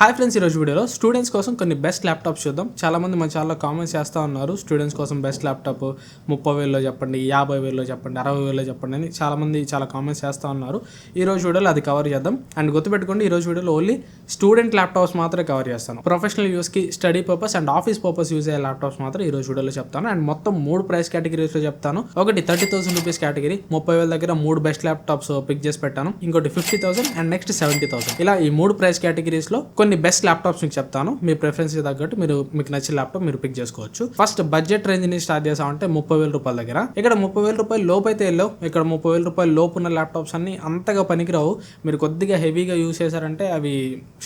Hi friends ఈరోజు వీడియోలో students కోసం కొన్ని బెస్ట్ ల్యాప్టాప్స్ చూద్దాం. చాలామంది మన చాలా కామెంట్స్ చేస్తూ ఉన్నారు స్టూడెంట్స్ కోసం బెస్ట్ ల్యాప్టాప్ ముప్పై వేలలో చెప్పండి యాభై వేలలో చెప్పండి అరవై వేలలో చెప్పండి అని చాలామంది చాలా కామెంట్స్ చేస్తూ ఉన్నారు. ఈ రోజు వీడియోలో అది కవర్ చేద్దాం. అండ్ గుర్తుపెట్టుకోండి ఈ రోజు వీడియోలో ఓన్లీ స్టూడెంట్ ల్యాప్టాప్స్ మాత్రమే కవర్ చేస్తాను. Professional యూస్కి study purpose and office purpose use అయ్యే ల్యాప్టాప్స్ మాత్రం ఈ రోజు వీడియోలో చెప్తాను. అండ్ మొత్తం మూడు ప్రైస్ కేటగిరీస్లో చెప్తాను. ఒకటి థర్టీ థౌసండ్ రూపీస్ కేటగిరీ ముప్పై వేల దగ్గర మూడు బెస్ట్ ల్యాప్టాప్స్ పిక్ చేసి పెట్టాను. ఇంకోటి fifty thousand and next seventy thousand ఇలా ఈ మూడు ప్రైస్ కేటగిరీస్లో కొన్ని బెస్ట్ ల్యాప్టాప్స్ మీకు చెప్తాను. మీ ప్రిఫరెన్స్ తగ్గట్టు మీరు మీకు నచ్చిన ల్యాప్టాప్ మీరు పిక్ చేసుకోవచ్చు. ఫస్ట్ బడ్జెట్ రేంజ్ని స్టార్ట్ చేసామంటే ముప్పై వేల రూపాయల దగ్గర. ఇక్కడ ముప్పై వేల రూపాయలు లోపు అయితే వెళ్ళావు ఇక్కడ ముప్పై వేల రూపాయలు లోపు ఉన్న ల్యాప్టాప్స్ అన్ని అంతగా పనికిరావు. మీరు కొద్దిగా హెవీగా యూస్ చేశారంటే అవి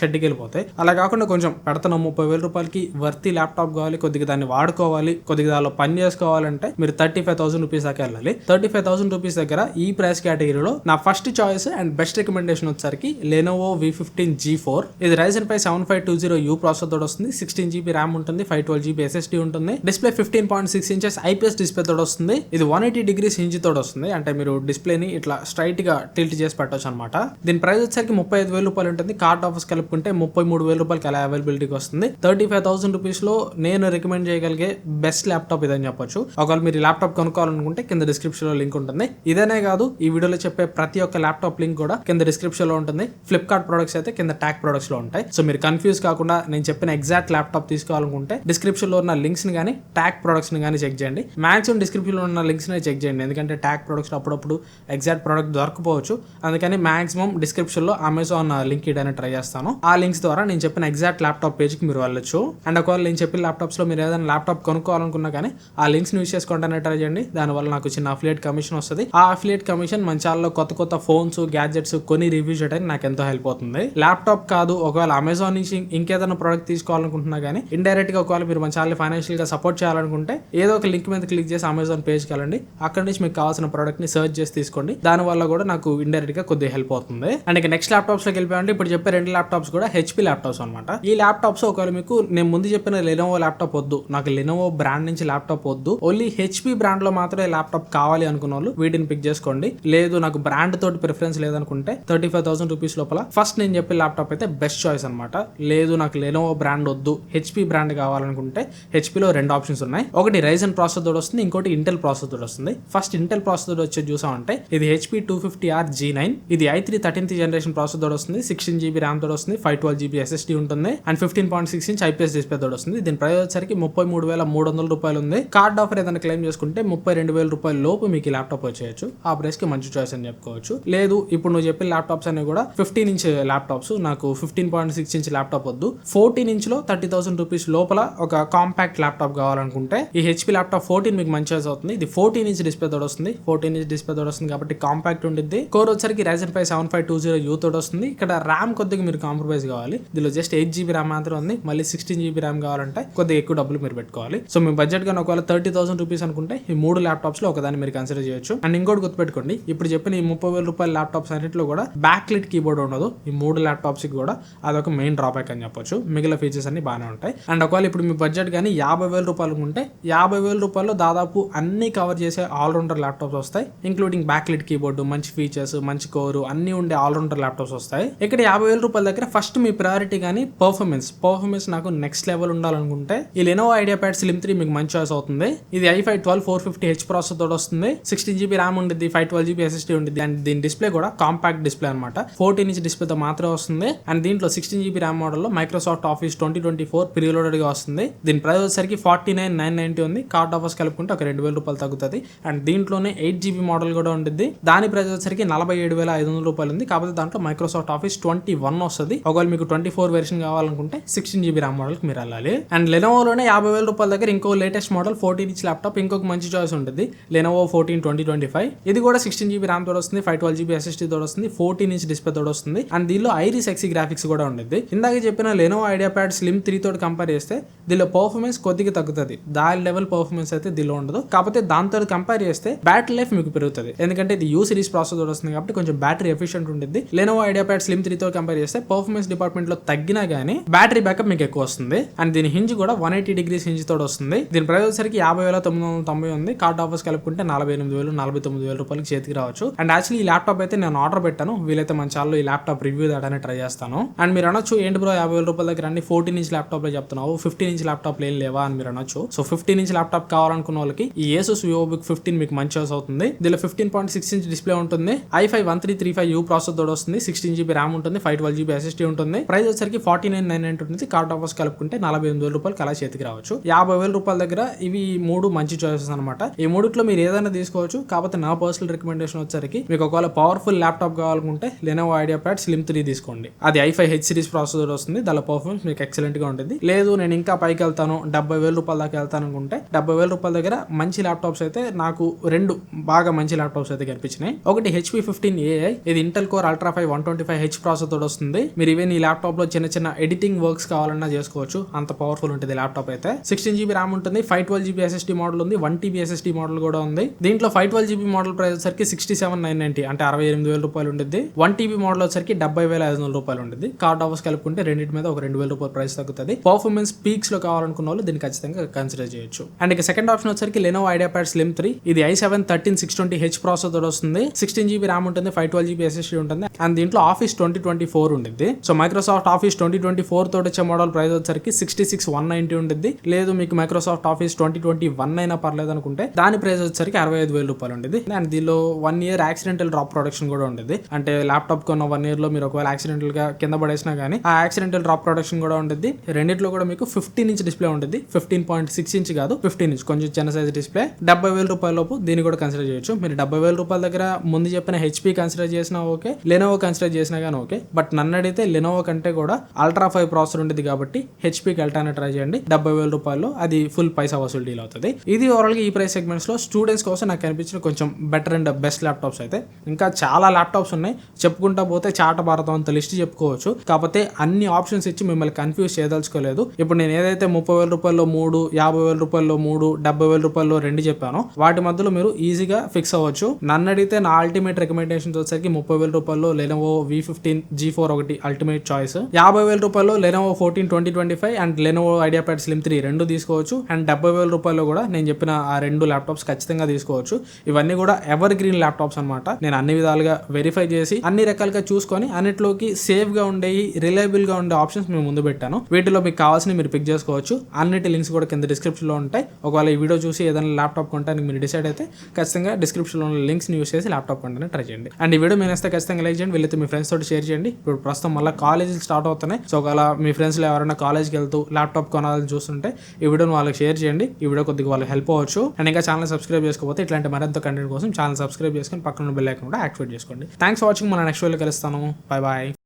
షెడ్కి వెళ్ళిపోతాయి. అలా కాకుండా కొంచెం పెడతాను ముప్పై వేల రూపాయలకి వర్తి ల్యాప్టాప్ కావాలి కొద్దిగా దాన్ని వాడుకోవాలి కొద్దిగా దానిలో పని చేసుకోవాలంటే మీరు థర్టీ ఫైవ్ థౌసండ్ రూపీస్ దాకా వెళ్ళాలి. థర్టీ ఫైవ్ థౌసండ్ రూపీస్ దగ్గర ఈ ప్రైస్ కేటగిరీలో నా first choice and best recommendation వచ్చేసరికి Lenovo V fifteen G four ఇది Ryzen five seven five two zero U processor తోడు వస్తుంది. సిక్స్టీన్ జీబీ ర్యామ్ ఉంటుంది ఫైవ్ ట్వెల్వ్ జీబీ ఎస్ఎస్డీ ఉంటుంది. Display fifteen point six inches IPS display తోడు వస్తుంది. ఇది one eighty degrees inch తోడు వస్తుంది. అంటే మీరు డిస్ప్లేని ఇట్లా స్ట్రైట్గా టిల్ట్ చేసి పెట్టవచ్చు అనమాట దీని ప్రైస్ వచ్చేసరికి ముప్పై ఐదు వేల రూపాయలు ఉంటుంది. కార్డ్ ఆఫర్స్ కలుపుకుంటే ముప్పై మూడు వేల రూపాయలకి అలా అవైలబిలిటీకి వస్తుంది. థర్టీ ఫైవ్ థౌసండ్ రూపీస్లో నేను రికమెండ్ చేయగలిగే బెస్ట్ ల్యాప్టాప్ ఇదని చెప్పొచ్చు. ఒకవేళ మీరు ల్యాప్టాప్ కొనుక్కోవాలనుకుంటే కింద డిస్క్రిప్షన్లో లింక్ ఉంటుంది. ఇదనే కాదు ఈ వీడియోలో చెప్పే ప్రతి ఒక్క ల్యాప్టాప్ లింక్ కూడా కింద డిస్క్రిప్షన్లో ఉంటుంది. ఫ్లిప్కార్ట్ ప్రొడక్ట్స్ అయితే కింద ట్యాక్ ప్రొడక్ట్స్లో ఉంటాయి. సో మీరు కన్ఫ్యూజ్ కాకుండా నేను చెప్పిన ఎగ్జాక్ట్ ల్యాప్టాప్ తీసుకోవాలనుకుంటే డిస్క్రిప్షన్లో ఉన్న లింక్స్ని కానీ ట్యాక్ ప్రొడక్ట్స్ని కానీ చెక్ చేయండి. మాక్సిమం డిస్క్రిప్షన్లో ఉన్న లింక్స్ని చెక్ చేయండి. ఎందుకంటే ట్యాక్ ప్రొడక్ట్స్ అప్పుడప్పుడు ఎగ్జాక్ట్ ప్రొడక్ట్ దొరకపోవచ్చు. అందుకని మాక్సిమం డిస్క్రిప్షన్లో అమెజాన్ లింక్ ఇవ్వడానికి ట్రై చేస్తాను. ఆ లింక్స్ ద్వారా నేను చెప్పిన ఎగ్జాక్ట్ ల్యాప్టాప్ పేజ్కి మీరు వెళ్ళొచ్చు. అండ్ ఒకవేళ నేను చెప్పిన ల్యాప్టాప్స్లో మీరు ఏదైనా ల్యాప్టాప్ కొనుక్కోవాలనుకున్నా కానీ ఆ లింక్స్ని యూస్ చేసుకోవడానికి ట్రై చేయండి. దానివల్ల నాకు చిన్న అఫిలియేట్ కమిషన్ వస్తుంది. ఆ అఫిలియేట్ కమిషన్ మన ఛానల్లో కొత్త కొత్త ఫోన్స్ గ్యాడ్జెట్స్ కొని రివ్యూ చేయడానికి నాకు ఎంతో హెల్ప్ అవుతుంది. ల్యాప్టాప్ కాదు ఒకవేళ అమెజాన్ అమెజాన్ నుంచి ఇంకేదైనా ప్రోడక్ట్ తీసుకోవాలనుకుంటున్నా కానీ ఇండైరెక్ట్గా ఒకవేళ మీరు మన ఛానల్ ఫైనాన్షియల్గా సపోర్ట్ చేయాలనుకుంటే ఏదో ఒక లింక్ మీద క్లిక్ చేసి అమెజాన్ పేజ్కి వెళ్ళండి. అక్కడ నుంచి మీకు కావాల్సిన ప్రోడక్ట్ని సర్చ్ చేసి తీసుకోండి. దాని వల్ల కూడా నాకు ఇండైరెక్ట్గా కొద్దిగా హెల్ప్ అవుతుంది. అండ్ ఇక నెక్స్ట్ ల్యాప్టాప్స్లోకి వెళ్ళిపోయామంటే ఇప్పుడు చెప్పే రెండు ల్యాప్టాప్స్ కూడా హెచ్పి ల్యాప్టాప్స్ అనమాట ఈ ల్యాప్టాప్స్ ఒకవేళ మీకు నేను ముందు చెప్పిన లెనోవో ల్యాప్టాప్ వద్దు. నాకు లెనోవో బ్రాండ్ నుంచి ల్యాప్టాప్ వద్దు. ఓన్లీ హెచ్పి బ్రాండ్లో మాత్రమే ల్యాప్టాప్ కావాలి అనుకున్న వాళ్ళు వీటిని పిక్ చేసుకోండి. లేదు నాకు బ్రాండ్ తోటి ప్రిఫరెన్స్ లేదనుకుంటే థర్టీ ఫైవ్ థౌసండ్ రూపీస్ లోపల ఫస్ట్ నేను చెప్పే ల్యాప్టాప్ అయితే బెస్ట్ చాయిస్ అనమాట లేదు నాకు లెనోవో బ్రాండ్ వద్దు. హెచ్పి బ్రాండ్ కావాలనుకుంటే హెచ్పిలో రెండు ఆప్షన్స్ ఉన్నాయి. ఒకటి రైజన్ ప్రాసెసర్ తోటి వస్తుంది ఇంకోటి ఇంటెల్ ప్రాసెసర్ తోటి వస్తుంది. ఫస్ట్ ఇంటెల్ ప్రాసెసర్ వచ్చి చూసామంటే ఇది H P two fifty R G nine ఇది I three thirteenth generation processor తోటి వస్తుంది సిక్స్టీన్ జీబీ ర్యామ్ తోడు వస్తుంది ఫైవ్ ట్వెల్వ్ జీబీ ఎస్ఎస్డీ ఉంటుంది and fifteen point six inch IPS display తోడు వస్తుంది. దీని ప్రైస్ వచ్చరికి ముప్పై మూడు వేల మూడు వందల రూపాయలు ఉంది. కార్డ్ ఆఫర్ ఏదైనా క్లెయిమ్ చేసుకుంటే ముప్పై రెండు వేల రూపాయల లోపు మీకు ఈ ల్యాప్టాప్ వచ్చేయచ్చు. ఆ ప్రైస్కి మంచి చాయిస్ అని చెప్పుకోవచ్చు. లేదు ఇప్పుడు నువ్వు చెప్పిన ల్యాప్టాప్స్ అన్ని కూడా ఫిఫ్టీన్ ఇంచ్ ల్యాప్టాప్స్ నాకు fifteen point six inch laptop వద్దు. ఫోర్టీన్ ఇంచ్లో థర్టీ థౌసండ్ రూపీస్ లోపల ఒక కాంపాక్ట్ ల్యాప్టాప్ కావాలనుకుంటే ఈ హెచ్పి ల్యాప్టాప్ ఫోర్టీన్ మీకు మంచి అవుతుంది ఇది ఫోర్టీన్ ఇంచ్ డిస్ప్లే తోడు వస్తుంది. ఫోర్టీన్ ఇంచ్ డిస్ప్లే తోడు వస్తుంది కాబట్టి కాంపాక్ట్ ఉంటుంది కోర్ వచ్చరికి Ryzen five seven five two zero U తోడు వస్తుంది. ఇక్కడ ర్యామ్ కొద్దిగా మీరు కాంప్రమైజ్ కావాలి. దీనిలో జస్ట్ ఎయిట్ జీబీ ర్యామ్ మాత్రం ఉంది. మళ్ళీ సిక్స్టీన్ జీబీ ర్యామ్ కావాలంటే కొద్దిగా ఎక్కువ డబ్బులు మీరు పెట్టుకోవాలి. సో మీ బడ్జెట్ కానీ ఒకవేళ థర్టీ థౌసండ్ రూపీస్ అనుకుంటే ఈ మూడు ల్యాప్టాప్స్లో ఒకదాన్ని మీరు కన్సిడర్ చేయొచ్చు. అండ్ ఇంకోటి గుర్తుపెట్టుకోండి. ఇప్పుడు చెప్పిన ఈ ముప్పై వేల రూపాయల ల్యాప్టాప్స్ అన్నింటిలో కూడా బ్యాక్ లిట్ కీబోర్డ్ ఉండదు. ఈ మూడు ల్యాప్టాప్స్కి కూడా అదొక మెయిన్ డ్రాబ్యాక్ అని చెప్పొచ్చు. మిగిలిన ఫీచర్స్ అన్ని బాగానే ఉంటాయి. అండ్ ఒకవేళ ఇప్పుడు మీ బడ్జెట్ కానీ యాభై వేల రూపాయలు ఉంటే యాభై వేల రూపాయలు దాదాపు అన్ని కవర్ చేసే ఆల్రౌండర్ ల్యాప్టాప్స్ వస్తాయి. ఇంక్లూడింగ్ బ్యాక్లెట్ కీబోర్డు మంచి ఫీచర్స్ మంచి కోరు అన్ని ఉండే ఆల్రౌండర్ ల్యాప్టాప్స్ వస్తాయి. ఇక్కడ యాభై వేల రూపాయల దగ్గర ఫస్ట్ మీ ప్రయారిటీ కానీ పర్ఫార్మెన్స్ పర్ఫార్మెన్స్ నాకు నెక్స్ట్ లెవెల్ ఉండాలనుకుంటే ఈ Lenovo IdeaPad slim three మీకు మంచి చాయిస్ అవుతుంది. ఇది i five twelve four fifty H processor తోటి వస్తుంది. సిక్స్టీన్ జీబీ ర్యామ్ ఉంటుంది ఫైవ్ ట్వెల్వ్ జీబీ ఎస్ఎస్టీ ఉంటుంది అండ్ దీని డిస్ప్లే కూడా కాంపాక్ట్ డిస్ప్లే అనమాట ఫోర్టీన్ ఇంచ్ డిస్ప్లే తో మాత్రమే వస్తుంది. అండ్ దీంట్లో సిక్స్టీన్ జీబీ ర్యామ్ మోడల్లో Microsoft Office twenty twenty four ప్రీలోడెడ్గా వస్తుంది. దీని ప్రైస్ వచ్చేసరికి ఫార్టీ నైన్ నైన్ నైన్టీ ఉంది. కార్డ్ ఆఫర్స్ కలుపుకుంటే ఒక రెండు వేల రూపాయలు తగ్గుతుంది. అండ్ దీంట్లోనే ఎయిట్ జీబీ మోడల్ కూడా ఉంటుంది దాని ప్రైస్ వచ్చేసరికి నలభై ఏడు వేల ఐదు వందల రూపాయలు ఉంది. కాకపోతే దాంట్లో మైక్రోసాఫ్ట్ ఆఫీస్ ట్వంటీ వన్ వస్తుంది. ఒకవేళ మీకు ట్వంటీ ఫోర్ వెర్షన్ కావాలనుకుంటే సిక్స్టీన్ జీబీ ర్యామ్ మోడల్కి మీరు వెళ్ళాలి. అండ్ లెనోవోలోనే యాభై వేల రూపాయల దగ్గర ఇంకో latest model fourteen inch laptop ఇంకొక మంచి చాయిస్ ఉంటుంది Lenovo fourteen twenty twenty five ఇది కూడా సిక్స్టీన్ జీబీ ర్యామ్ తోడు వస్తుంది. ఫైవ్ ట్వెల్వ్ జీబీ ఎస్ఎస్టీ తోడు వస్తుంది. ఫోర్టీన్ ఇంచ్ డిస్ప్లే తోడు వస్తుంది. అండ్ దీనిలో ఐరీ సెక్సీ గ్రాఫిక్స్ కూడా ఉంటుంది ఇందాక చెప్పిన Lenovo IdeaPad slim three తోటి కంపేర్ చేస్తే దీనిలో పర్ఫార్మెన్స్ కొద్దిగా తగ్గుతుంది. దాని లెవెల్ పర్ఫార్మెన్స్ అయితే దీనిలో ఉండదు. కాకపోతే దాంతో కంపేర్ చేస్తే బ్యాటరీ లైఫ్ మీకు పెరుగుతుంది. ఎందుకంటే ఇది యూ సిరీస్ ప్రాసెస్ వస్తుంది కాబట్టి కొంచెం బ్యాటరీ ఎఫిషియెంట్ ఉంటుంది Lenovo IdeaPad slim three తో కంపేర్ చేస్తే పర్ఫార్మెన్స్ డిపార్ట్మెంట్లో తగ్గినా గానీ బ్యాటరీ బ్యాకప్ మీకు ఎక్కువ వస్తుంది. అండ్ దీని హింజ్ కూడా వన్ ఎయిటీ డిగ్రీస్ హింజ్ తోటి వస్తుంది. దీని ప్రైస్ వచ్చేసరికి యాభై వేల తొమ్మిది వందల తొంభై ఉంది. కార్డ్ ఆఫర్స్ కలుపుకుంటే నలభై ఎనిమిది వేలు నలభై తొమ్మిది వేల రూపాయలకి చేతికి రావచ్చు. అండ్ యాక్చువల్లీ ఈ ల్యాప్టాప్ అయితే నేను ఆర్డర్ పెట్టాను. వీలైతే మన ఛానల్లో ఈ ల్యాప్టాప్ రివ్యూ దాడని ట్రై చేస్తాను. అండ్ మీరు అనొచ్చు. ఏంటి బ్రో యాభై వేల రూపాయల దగ్గర అన్ని ఫోర్టీన్ ఇంచ్ ల్యాప్టాప్ చెప్తున్నావు. ఫిఫ్టీన్ ఇంచ్ ల్యాప్టాప్ ఏం లేవా అని మీరు అనొచ్చు. సో ఫిఫ్టీన్ ఇంచ్ ల్యాప్టాప్ కావాలనుకున్న వాళ్ళకి ఈ ఏసోస్ వివో బుక్ ఫిఫ్టీన్ మీకు మంచి యూస్ అవుతుంది. దీనిలో fifteen point six inch display ఉంటుంది. I five one three three five U process తోడు వస్తుంది. సిక్స్టీన్ జీబీ ర్యామ్ ఉంటుంది. ఫైవ్ ట్వెల్వ్ జీబీ ఎస్ఎస్టీ ఉంటుంది. ప్రైస్ వచ్చరికి ఫార్టీ నైన్ నైన్ నైన్ ఉంటుంది కార్డ్ ఆఫర్స్ కలుపుకుంటే నలభై ఎనిమిది వేల రూపాయలు కలా చేతికి రావచ్చు. యాభై వేల రూపాయల దగ్గర ఇవి మూడు మంచి చాయిసెస్ అనమాట ఈ మూడిట్లో మీరు ఏదైనా తీసుకోవచ్చు. కాకపోతే నా పర్సనల్ రికమెండేషన్ వచ్చరికి మీకు ఒకవేళ పవర్ఫుల్ ల్యాప్టాప్ కావాలనుకుంటే Lenovo IdeaPad slim three తీసుకోండి. అది i five H series processor వస్తుంది. దాని పర్ఫార్మెన్స్ మీకు ఎక్సలెంట్గా ఉంటుంది. లేదు నేను ఇంకా పైకి వెళ్తాను. డెబ్బై వేల రూపాయల దాకా వెళ్తాను అనుకుంటే డెబ్బై వేల రూపాయల దగ్గర మంచి ల్యాప్టాప్స్ అయితే నాకు రెండు బాగా మంచి ల్యాప్టాప్స్ అయితే కనిపించినాయి. ఒకటి హెచ్పి ఫిఫ్టీన్ ఏఐ ఇది Intel Core Ultra five one twenty five H processor తోడు వస్తుంది. మీరు ఈవెన్ ఈ ల్యాప్టాప్లో చిన్న చిన్న ఎడిటింగ్ వర్క్స్ కావాలన్నా చేసుకోవచ్చు. అంత పవర్ఫుల్ ఉంటుంది ల్యాప్టాప్ అయితే. సిక్స్టీన్ జీబీ ర్యామ్ ఉంటుంది. Five twelve GB SSD model ఉంది. వన్ టీబీ ఎస్ఎస్టీ మోడల్ కూడా ఉంది. దీంట్లో five twelve GB model price వచ్చరికి సిక్స్టీ సెవెన్ నైన్ నైన్టీ అంటే అరవై ఎనిమిది వేల రూపాయలు ఉంటుంది వన్ టీబీ మోడల్ వచ్చరికి డెబ్బై వేల ఐదు వందల రూపాయలు ఉంటుంది కార్డ్ ఆఫర్స్ కలుపుకుంటే రెండింటి మీద ఒక రెండు వేల రూపాయల ప్రైస్ తగ్గుతుంది. పర్ఫార్మెన్స్ పీక్స్లో కావాలనుకున్న వాళ్ళు దీన్ని ఖచ్చితంగా కన్సిడర్ చేయొచ్చు. అండ్ ఇక సెకండ్ ఆప్షన్ వచ్చరికి Lenovo IdeaPad slim three ఇది i seven thirteen six twenty H processor వస్తుంది. సిక్స్టీన్ జీబీ ర్యామ్ ఉంటుంది ఫైవ్ ట్వెల్వ్ జీబీ ఎస్ఎస్డీ ఉంటుంది. అండ్ దీంట్లో ఆఫీస్ ట్వంటీ ట్వంటీ ఫోర్ ఉంటుంది so Microsoft Office twenty twenty four తోటి వచ్చే model price వచ్చరికి sixty six one ninety ఉంటుంది లేదు మీకు Microsoft Office twenty twenty one అయినా పర్లేదు అనుకుంటే దాని ప్రైస్ వచ్చరికి అరవై ఐదు వేల రూపాయలు ఉండేది అండ్ దీనిలో one year accidental drop production కూడా ఉండేది అంటే ల్యాప్టాప్ కొన్న వన్ ఇయర్లో మీరు ఒకవేళ యాక్సిడెంటల్గా కింద పడేసినా కానీ ఆ యాక్సిడెంటల్ డ్రాప్ ప్రొడక్షన్ కూడా ఉంటుంది. రెండిట్లో కూడా మీకు ఫిఫ్టీన్ ఇంచ్ డిస్ప్లే ఉంటుంది. ఫిఫ్టీన్ పాయింట్ సిక్స్ ఇంచ్ కాదు ఫిఫ్టీన్ ఇంచ్. కొంచెం చిన్న సైజ్ డిస్ప్లే డెబ్బై వేల రూపాయల లోపు దీన్ని కూడా కన్సిడర్ చేయొచ్చు. మీరు డెబ్బై వేల రూపాయల దగ్గర ముందు చెప్పిన హెచ్పి కన్సిడర్ చేసినా ఓకే లెనోవో కన్సిడర్ చేసినా కానీ ఓకే. బట్ నన్ను అడిగితే లెనోవో కంటే కూడా అల్ట్రా ఫైవ్ ప్రాసెసర్ ఉంటుంది కాబట్టి హెచ్పీకి వెళ్ళటానికి ట్రై చేయండి. డెబ్బై వేల రూపాయలు అది ఫుల్ పైసా వసూలు డీల్ అవుతుంది. ఇది ఓవరాల్గా ఈ ప్రైస్ సెగ్మెంట్స్లో స్టూడెంట్స్ కోసం నాకు కనిపించిన కొంచెం బెటర్ అండ్ బెస్ట్ ల్యాప్టాప్స్ అయితే. ఇంకా చాలా ల్యాప్టాప్స్ ఉన్నాయి. చెప్పుకుంటా పోతే చాట భారతం అంత లిస్ట్ చెప్పుకోవచ్చు. కాకపోతే అన్ని ఆప్షన్స్ ఇచ్చి మిమ్మల్ని కన్ఫ్యూజ్ చేయదలుచుకోలేదు. ఇప్పుడు నేను ఏదైతే ముప్పై వేల రూపాయల్లో మూడు యాభై వేల రూపాయల్లో మూడు డెబ్బై వేల రూపాయల్లో రెండు చెప్పానో వాటి మధ్యలో మీరు ఈజీగా ఫిక్స్ అవ్వచ్చు. నన్ను అడిగితే నా అల్టిమేట్ రికమెండేషన్స్ వచ్చేసరికి ముప్పై వేల రూపాయల్లో Lenovo V fifteen G four ఒకటి అల్టిమేట్ చాయిస్ యాభై వేల రూపాయల్లో Lenovo fourteen twenty twenty five and Lenovo IdeaPad Slim three రెండు తీసుకోవచ్చు. అండ్ డెబ్బై వేల రూపాయల్లో కూడా నేను చెప్పిన ఆ రెండు ల్యాప్టాప్స్ ఖచ్చితంగా తీసుకోవచ్చు. ఇవన్నీ కూడా ఎవర్ గ్రీన్ ల్యాప్టాప్స్ అనమాట నేను అన్ని విధాలుగా వెరిఫై చేసి అన్ని రకాలుగా చూసుకొని అన్నిట్లోకి సేఫ్గా ఉండేవి రిలయబుల్గా ఉండే ఆప్షన్స్ మేము ముందు పెట్టాను. వీటిలో మీకు కావాల్సిన మీరు పిక్ చేసుకోవచ్చు. అన్నిటి లింక్స్ కూడా కింద డిస్క్రిప్షన్లో ఉంటాయి. ఒకవేళ ఈ వీడియో చూసి ఏదైనా ల్యాప్టాప్ కొనడానికి మీరు డిసైడ్ అయితే ఖచ్చితంగా డిస్క్రిప్షన్లో ఉన్న లింక్స్ యూస్ చేసి ల్యాప్టాప్ కొనడానికి ట్రై చేయండి. అండ్ ఈ వీడియో మీరు వస్తే ఖచ్చితంగా లైక్ చేయండి. వీళ్ళైతే మీ ఫ్రెండ్స్ తోటి షేర్ చేయండి. ఇప్పుడు ప్రస్తుతం మళ్ళీ కాలేజీలు స్టార్ట్ అవుతున్నాయి. సో ఒకవేళ మీ ఫ్రెండ్స్ ఎవరైనా కాలేజ్కి వెళ్తూ ల్యాప్టాప్ కొనాలని చూస్తుంటే ఈ వీడియోని వాళ్ళకి షేర్ చేయండి. ఈ వీడియో కొద్దిగా వాళ్ళకి హెల్ప్ అవ్వచ్చు. అండ్ ఇంకా ఛానల్ సబ్స్క్రైబ్ చేసుకోకపోతే ఇట్లాంటి మరింత కంటెంట్ కోసం ఛానల్ సబ్స్క్రైబ్ చేసుకొని పక్కన బెల్ ఐకన్ కూడా యాక్టివేట్ చేసుకోండి. థ్యాంక్స్ ఫర్ వాచింగ్ మన నెక్స్ట్ వీడియో కలుస్తాను. Bye bye